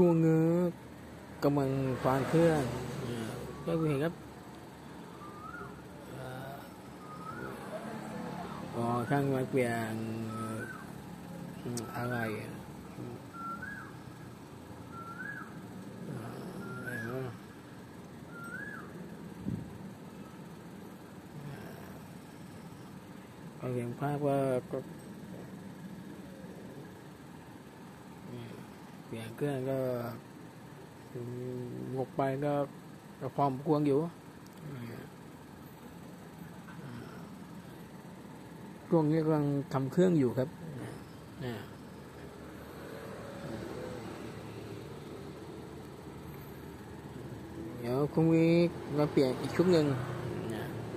ช่วงนี้กำลังควานเครื่องอ่าก็เห็นครับอ่าก็ช่างมาเปลี่ยนอะไรก็เห็นภาพว่าก็อืม เปลี่ยนเครื่องก็งกไปก็ความกวงอยู่ช่วงนี้กำลังทำเครื่องอยู่ครับเดี๋ยวคงมีมาเปลี่ยนอีกชุดหนึ่ง